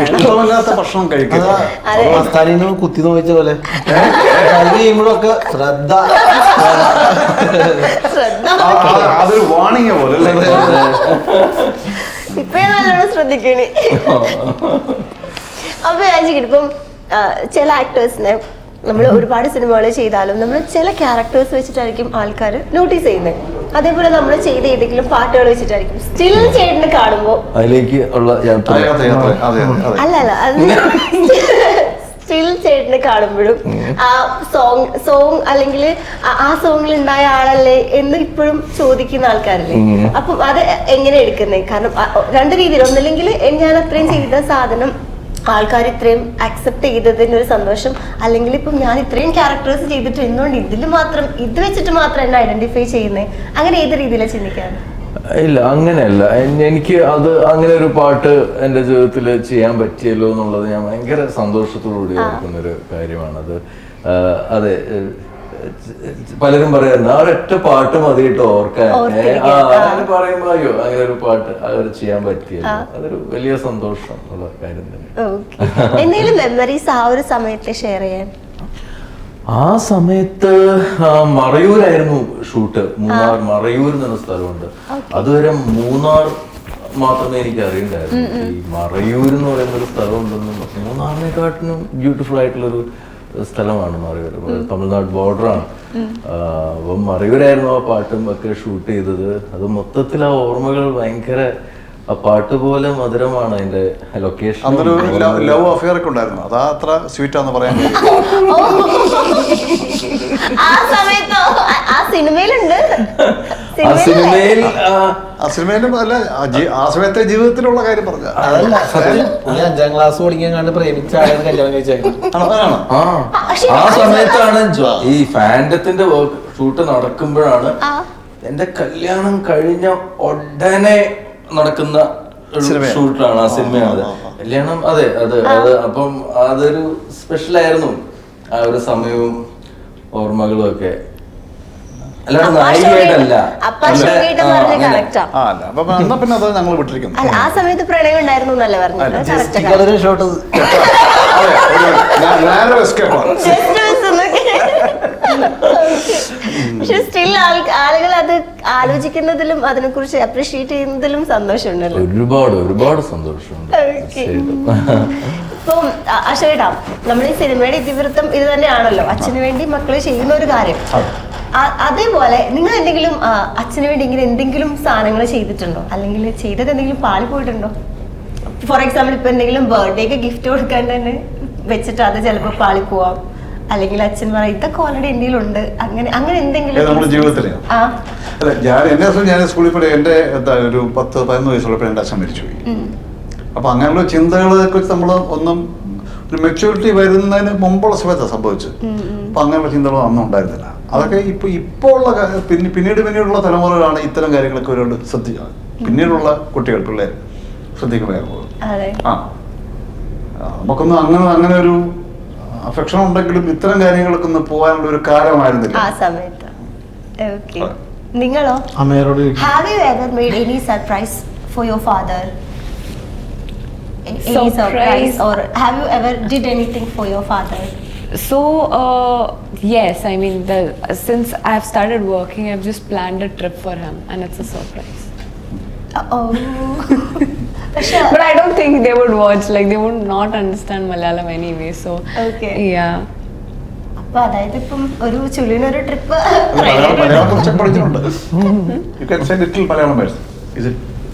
C: ഇഷ്ടമല്ലാത്ത ഭക്ഷണം
D: കുത്തി നോക്കിച്ച പോലെ. അത് ചെയ്യുമ്പോഴൊക്കെ ശ്രദ്ധ.
C: അതൊരു വാണിംഗ് പോലെ അല്ലേ?
A: ഇപ്പൊ ഞാൻ നല്ലോണം ശ്രദ്ധിക്കണേ. അപ്പൊ ഞാൻ ഇപ്പം ചില ആക്ടേഴ്സിനെ നമ്മൾ ഒരുപാട് സിനിമകൾ ചെയ്താലും നമ്മൾ ചില ക്യാരക്ടേഴ്സ് വെച്ചിട്ടായിരിക്കും ആൾക്കാർ നോട്ടീസ് ചെയ്യുന്നത് അതേപോലെ നമ്മൾ ചെയ്ത ഏതെങ്കിലും പാട്ടുകൾ വെച്ചിട്ടായിരിക്കും. സ്റ്റിൽ ചേട്ടന് കാണുമ്പോൾ
G: അതിലേക്ക് ഉള്ള
A: അല്ല അല്ല അത് സ്റ്റിൽ ചേട്ടനെ കാണുമ്പോഴും ആ സോങ് സോങ് അല്ലെങ്കിൽ ആ സോങ്ങിൽ ഉണ്ടായ ആളല്ലേ എന്ന് ഇപ്പോഴും ചോദിക്കുന്ന ആൾക്കാരല്ലേ. അപ്പം അത് എങ്ങനെ എടുക്കുന്നത് കാരണം രണ്ട് രീതിയിൽ ഒന്നില്ലെങ്കിൽ ഞാൻ അത്രയും ചെയ്ത സാധനം ആൾക്കാർ ഇത്രയും അക്സെപ്റ്റ് ചെയ്തതിന് ഒരു സന്തോഷം. അല്ലെങ്കിൽ ഇപ്പം ഞാൻ ഇത്രയും ക്യാരക്ടേഴ്സ് ചെയ്തിട്ട് എന്തുകൊണ്ട് ഇതിൽ മാത്രം ഇത് വെച്ചിട്ട് മാത്രം എന്നെ ഐഡന്റിഫൈ ചെയ്യുന്നത് അങ്ങനെ ഏത് രീതിയിലാണ് ചിന്തിക്കാറ്
G: ഇല്ല അങ്ങനെയല്ല. എനിക്ക് അത് അങ്ങനെ ഒരു പാട്ട് എന്റെ ജീവിതത്തിൽ ചെയ്യാൻ പറ്റിയല്ലോ എന്നുള്ളത് ഞാൻ ഭയങ്കര സന്തോഷത്തോടുകൂടി ഓർക്കുന്ന ഒരു കാര്യമാണത്. അതെ പലരും പറയുന്നത് ആ ഒരൊറ്റ പാട്ട് മതി കേട്ടോ ഓർക്കാൻ. ആ അങ്ങനെ പറയുമ്പോ അയ്യോ അങ്ങനെ ഒരു പാട്ട് അതൊരു ചെയ്യാൻ പറ്റിയ അതൊരു വലിയ സന്തോഷം ഉള്ള കാര്യം തന്നെ
A: എന്തെങ്കിലും മെമ്മറീസ് ആ ഒരു സമയത്ത് ഷെയർ ചെയ്യാൻ?
G: ആ സമയത്ത് മറയൂരായിരുന്നു ഷൂട്ട് മൂന്നാർ മറയൂർ എന്ന സ്ഥലമുണ്ട്. അതുവരെ മൂന്നാർ മാത്രമേ എനിക്ക് അറിയണ്ടായിരുന്നു ഈ മറയൂർ എന്ന് പറയുന്ന ഒരു സ്ഥലം ഉണ്ടെന്നും മൂന്നാറിനെക്കാട്ടിനും ബ്യൂട്ടിഫുൾ ആയിട്ടുള്ളൊരു സ്ഥലമാണ് മറയൂർ തമിഴ്നാട് ബോർഡറാണ്. അപ്പം മറയൂരായിരുന്നു ആ പാട്ടും ഒക്കെ ഷൂട്ട് ചെയ്തത്. അത് മൊത്തത്തിൽ ആ ഓർമ്മകൾ ഭയങ്കര ആ പാട്ട് പോലെ മധുരമാണ് അതിന്റെ ലൊക്കേഷൻ
C: അന്നൊരു ലവ് അഫെയർ ഒക്കെ ഉണ്ടായിരുന്നു. അതാ അത്ര സ്വീറ്റ് ആണെന്ന് പറയാൻ
A: ആ സമയത്തോ ആ- ആ സിനിമയിലുണ്ട്.
G: ആ സിനിമയിൽ ആ,
C: ആ സിനിമയിലും അല്ല ആ ജീ- ആ സമയത്തെ ജീവിതത്തിലുള്ള കാര്യം പറഞ്ഞ.
D: അതല്ല സത്യം. പുള്ളി അഞ്ചാം ക്ലാസ് പഠിക്കാൻ കണ്ട് പ്രേമിച്ച ആളാണ് കല്യാണം കഴിച്ചേക്കണം
C: അതാണ്
G: ആ.
A: പക്ഷേ
G: ആ സമയത്താണ് ജോ- ഈ ഫാൻഡത്തിന്റെ വർക്ക് ഷൂട്ട് നടക്കുമ്പോഴാണ് എന്റെ കല്യാണം കഴിഞ്ഞ ഉടനെ നടക്കുന്ന ഒരു
C: സിനിമയാണ്.
G: ഷൂട്ടാണ് ആ സിനിമയാണ്. കല്യാണം അതെ അത് അത് അപ്പം അതൊരു സ്പെഷ്യൽ ആയിരുന്നു. ആ ഒരു സമയവും ഓർമ്മകളും ഒക്കെ
C: പിന്നെ അത് ഞങ്ങൾ വിട്ടിരിക്കുന്നു
A: അല്ല ആ സമയത്ത് പ്രണയം ഉണ്ടായിരുന്നു എന്നല്ല പക്ഷെ സ്റ്റിൽ ആളുകൾ അത് ആലോചിക്കുന്നതിലും അതിനെ കുറിച്ച് അപ്രീഷിയേറ്റ് ചെയ്യുന്നതിലും സന്തോഷമുണ്ടല്ലോ.
G: ഒരുപാട് ഒരുപാട് സന്തോഷമുണ്ട്.
A: ഇപ്പം അ- നമ്മുടെ നമ്മൾ ഈ സിനിമയുടെ ഇതിവൃത്തം ഇത് തന്നെയാണല്ലോ. അച്ഛന് വേണ്ടി മക്കൾ ചെയ്യുന്ന ഒരു കാര്യം അതേപോലെ നിങ്ങൾ എന്തെങ്കിലും അച്ഛന് വേണ്ടി ഇങ്ങനെ എന്തെങ്കിലും സാധനങ്ങൾ ചെയ്തിട്ടുണ്ടോ? അല്ലെങ്കിൽ ചെയ്തത് എന്തെങ്കിലും പാളി പോയിട്ടുണ്ടോ? ഫോർ എക്സാമ്പിൾ ഇപ്പൊ എന്തെങ്കിലും ബർത്ത്ഡേക്ക് ഗിഫ്റ്റ് കൊടുക്കാൻ തന്നെ വെച്ചിട്ട് അത് ചിലപ്പോൾ പാളി പോവാം. അല്ലെങ്കിൽ അച്ഛൻ പറയും ഇതൊക്കെ ഓൾറെഡി എന്തെങ്കിലും ഉണ്ട് അങ്ങനെ അങ്ങനെ എന്തെങ്കിലും നമ്മുടെ?
C: അല്ല ഞാൻ എന്നെ ഞാൻ സ്കൂളിൽ പോയി എന്റെ എന്താ ഒരു പത്ത് പതിനൊന്ന് വയസ്സുള്ളപ്പോൾ എന്റെ അച്ഛൻ മരിച്ചുപോയി. അപ്പൊ അങ്ങനെയുള്ള ചിന്തകളെ കുറിച്ച് നമ്മൾ ഒന്നും ഒരു മെച്യൂരിറ്റി വരുന്നതിന് മുമ്പുള്ള സമയത്താണ് സംഭവിച്ചത്. അപ്പൊ അങ്ങനെയുള്ള ചിന്തകൾ അന്നും ഉണ്ടായിരുന്നില്ല. അതൊക്കെ ഇപ്പൊ ഇപ്പോൾ ഉള്ള പിന്നെ പിന്നീട് പിന്നീടുള്ള തലമുറകളാണ് ഇത്തരം കാര്യങ്ങളൊക്കെ ഒരുപാട് ശ്രദ്ധിക്കുന്നത്. പിന്നീടുള്ള കുട്ടികൾ പിള്ളേർ ശ്രദ്ധിക്കുമ്പോൾ
A: അതെ.
C: ആ. നമുക്കൊന്നും അങ്ങനെ അങ്ങനെ ഒരു അഫെക്ഷൻ ഉണ്ടെങ്കിലും ഇത്തരം കാര്യങ്ങളൊക്കെ ഒന്ന് പോകാനുള്ള ഒരു കാലമായിരുന്നില്ല
A: ആ സമയത്ത്. ഓക്കെ നിങ്ങളോ?
D: Have you
A: Have you ever made any surprise for your father? A- Any
B: Surprise?
A: surprise or have you ever did anything for your father?
B: So uh, yes, I mean, the, since I've started working, I've just planned a trip for him, and it's a surprise.
A: Oh. പക്ഷെ
B: But I don't think they would watch. Like they would not understand Malayalam anyway. So
A: Okay.
B: yeah.
A: അപ്പൊ അതായത് ഇപ്പം ഒരു ചുള്ളിനൊരു trip
C: അത് മലയാളം മലയാളം കുറച്ച് പഠിച്ചിട്ടുണ്ട് you can say little Malayalam words is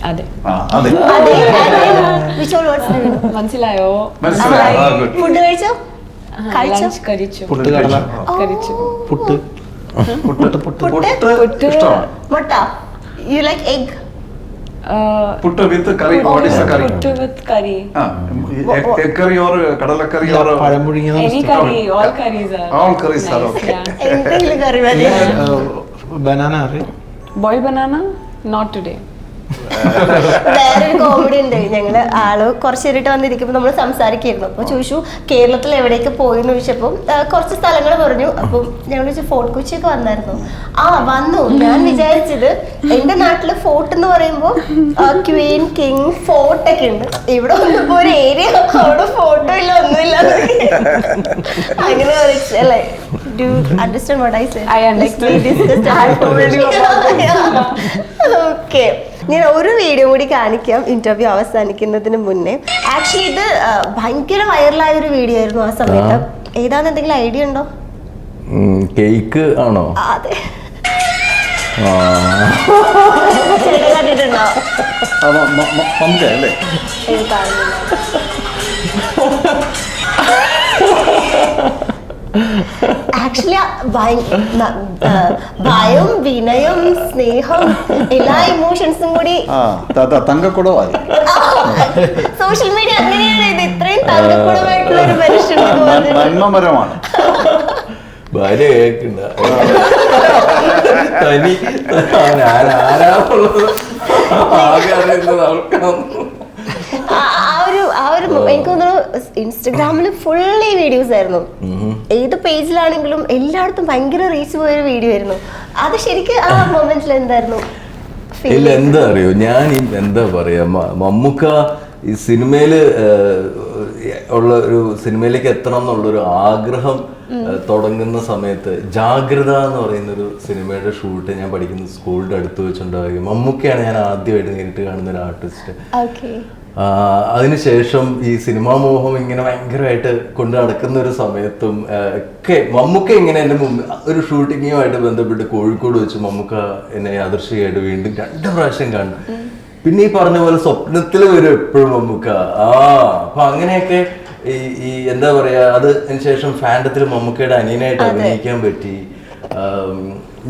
B: അതെ.
C: ആ അതെ.
A: അതെ. വിഷ്വൽ വേർഡ്സ്
B: മനസ്സിലായോ?
C: മനസ്സിലായി. ആ, good.
A: ഫുഡ് കഴിച്ചോ? കഴിച്ചോ?
B: ലഞ്ച് കഴിച്ചു.
D: പുട്ട് കടല.
B: കഴിച്ചു.
D: പുട്ട്. പുട്ട്. പുട്ട്.
C: പുട്ട്. ഇഷ്ടമാണ്.
A: മുട്ട? You like egg
C: puttu with curry what is the curry.
B: Puttu with curry.
C: ആ എഗ് കറി ഓർ കടലക്കറി ഓർ
B: എനി
D: ഇഷ്ടം.
B: Curry all curries
C: All curries are okay.
A: എന്തെങ്കിലും കറി മതി.
D: Banana curry.
B: Boil banana not today
A: വേറൊരു comedy ഉണ്ട്. ഞങ്ങൾ ആൾ കുറച്ച് നേരിട്ട് വന്നിരിക്കുമ്പോൾ നമ്മൾ സംസാരിക്കായിരുന്നു. അപ്പൊ ചോദിച്ചു കേരളത്തിൽ എവിടേക്ക് പോയി എന്ന് ചോദിച്ചപ്പോൾ കുറച്ച് സ്ഥലങ്ങൾ പറഞ്ഞു. അപ്പം ഞങ്ങൾ ചോദിച്ചു ഫോർട്ട് കൊച്ചിയൊക്കെ വന്നായിരുന്നു. ആ വന്നു. ഞാൻ വിചാരിച്ചത് എന്റെ നാട്ടിൽ ഫോർട്ട് എന്ന് പറയുമ്പോൾ ക്വീൻ കിങ് ഫോർട്ട് ഒക്കെ ഉണ്ട്. ഇവിടെ വന്നപ്പോ ഒരു ഏരിയ അവിടെ ഫോട്ടോ ഇല്ല ഒന്നുമില്ല. അങ്ങനെ അല്ലേ? Do understand what I say
B: I understand
A: okay ഞാൻ ഒരു വീഡിയോ കൂടി കാണിക്കാം. ഇന്റർവ്യൂ അവസാനിക്കുന്നതിന് മുന്നേ. ആക്ച്വലി ഇത് ഭയങ്കര വൈറലായ ഒരു വീഡിയോ ആയിരുന്നു ആ സമയത്ത്. ഏതാന്ന് എന്തെങ്കിലും ഐഡിയ ഉണ്ടോ?
G: കേക്ക് ആണോ?
A: അതെ. കണ്ടിട്ടുണ്ടോ?
C: അല്ലേ
A: ആക്ച്വലി ഭയം വിനയം സ്നേഹം എല്ലാ ഇമോഷൻസും കൂടി
C: തങ്കക്കുടമായി
A: സോഷ്യൽ മീഡിയ അങ്ങനെയാണ് ഇത്. ഇത്രയും തങ്കക്കുടമായിട്ടുള്ള ഒരു മനുഷ്യൻ.
C: നന്മമരമാണ്.
G: ഭാര്യ കേൾക്കണ്ട. തനി ഞാൻ ആരാളുള്ളത് ആകെ അറിയുന്നത് അവൾക്കാണ്
A: ആ ആ ഒരു ആ ഒരു എനിക്ക് തോന്നുന്നു ഇൻസ്റ്റഗ്രാമിൽ ഫുള്ളി വീഡിയോസ് ആയിരുന്നു. ഏത് പേജിലാണെങ്കിലും എല്ലായിടത്തും ഭയങ്കര റീച്ച് പോയ വീഡിയോ ആയിരുന്നു. അത് ശരിക്കും ആ മൊമെന്റിൽ എന്തായിരുന്നു?
G: ഇല്ല എന്താ അറിയോ ഞാൻ എന്താ പറയാ മമ്മൂക്ക ഈ സിനിമയിൽ ഉള്ള ഒരു സിനിമയിലേക്ക് എത്തണം എന്നുള്ളൊരു ആഗ്രഹം തുടങ്ങുന്ന സമയത്ത് ജാഗ്രത എന്ന് പറയുന്ന ഒരു സിനിമയുടെ ഷൂട്ട് ഞാൻ പഠിക്കുന്ന സ്കൂളിന്റെ അടുത്ത് വെച്ചുണ്ടാവുകയും മമ്മൂക്കയാണ് ഞാൻ ആദ്യമായിട്ട് നേരിട്ട് കാണുന്ന ഒരു ആർട്ടിസ്റ്റ് അതിനുശേഷം ഈ സിനിമാ മോഹം ഇങ്ങനെ ഭയങ്കരമായിട്ട് കൊണ്ട് നടക്കുന്ന ഒരു സമയത്തും ഒക്കെ മമ്മൂക്ക ഇങ്ങനെ എന്റെ മുമ്പ് ഒരു ഷൂട്ടിങ്ങുമായിട്ട് ബന്ധപ്പെട്ട് കോഴിക്കോട് വെച്ച് മമ്മൂക്ക എന്നെ യാദർശികമായിട്ട് വീണ്ടും രണ്ട് പ്രാവശ്യം കാണും പിന്നെ ഈ പറഞ്ഞ പോലെ സ്വപ്നത്തിൽ വരും എപ്പോഴും മമ്മൂക്ക. ആ അപ്പൊ അങ്ങനെയൊക്കെ ഈ ഈ എന്താ പറയാ അത് ശേഷം ഫാൻഡത്തിൽ മമ്മൂക്കയുടെ അനിയനായിട്ട് അഭിനയിക്കാൻ പറ്റി.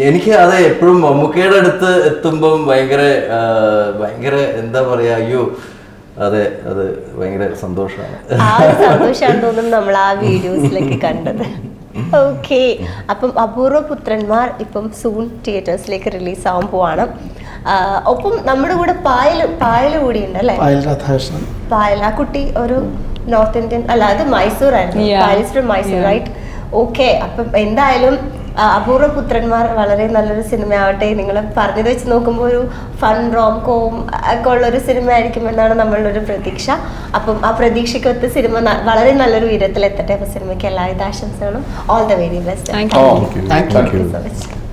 G: എനിക്ക് അത് എപ്പോഴും മമ്മൂക്കയുടെ അടുത്ത് എത്തുമ്പം ഭയങ്കര ഭയങ്കര എന്താ പറയാ അയ്യോ അതെ അത് ഭയങ്കര സന്തോഷമാണ്.
A: ആ സന്തോഷമാണ് തോന്നുന്നു നമ്മൾ ആ വീഡിയോസിലൊക്കെ കണ്ടത്. ഓക്കെ അപ്പം അപൂർവ പുത്രന്മാർ ഇപ്പം സൂൺ തിയേറ്റേഴ്സിലേക്ക് റിലീസ് ആവാൻ പോവാണ് ഒപ്പം നമ്മുടെ കൂടെ പായൽ പായൽ കൂടി ഉണ്ട് അല്ലേ?
D: പായൽ
A: ആ കുട്ടി ഒരു നോർത്ത് ഇന്ത്യൻ അല്ല അത് മൈസൂർ ആയിരുന്നു. Payal from Mysore right okay അപ്പം എന്തായാലും അപൂർവ പുത്രന്മാർ വളരെ നല്ലൊരു സിനിമയാവട്ടെ. നിങ്ങൾ പറഞ്ഞത് വെച്ച് നോക്കുമ്പോൾ ഒരു ഫൺ റോം കോം ഒക്കെ ഉള്ളൊരു സിനിമ ആയിരിക്കും എന്നാണ് നമ്മളുടെ ഒരു പ്രതീക്ഷ. അപ്പം ആ പ്രതീക്ഷയ്ക്കൊത്ത് സിനിമ വളരെ നല്ലൊരു ഉയരത്തിൽ എത്തട്ടെ അപ്പം സിനിമയ്ക്ക് എല്ലാവിധ ആശംസകളും. All the very best
B: Thank
C: oh
B: you.
C: Thank you
A: so much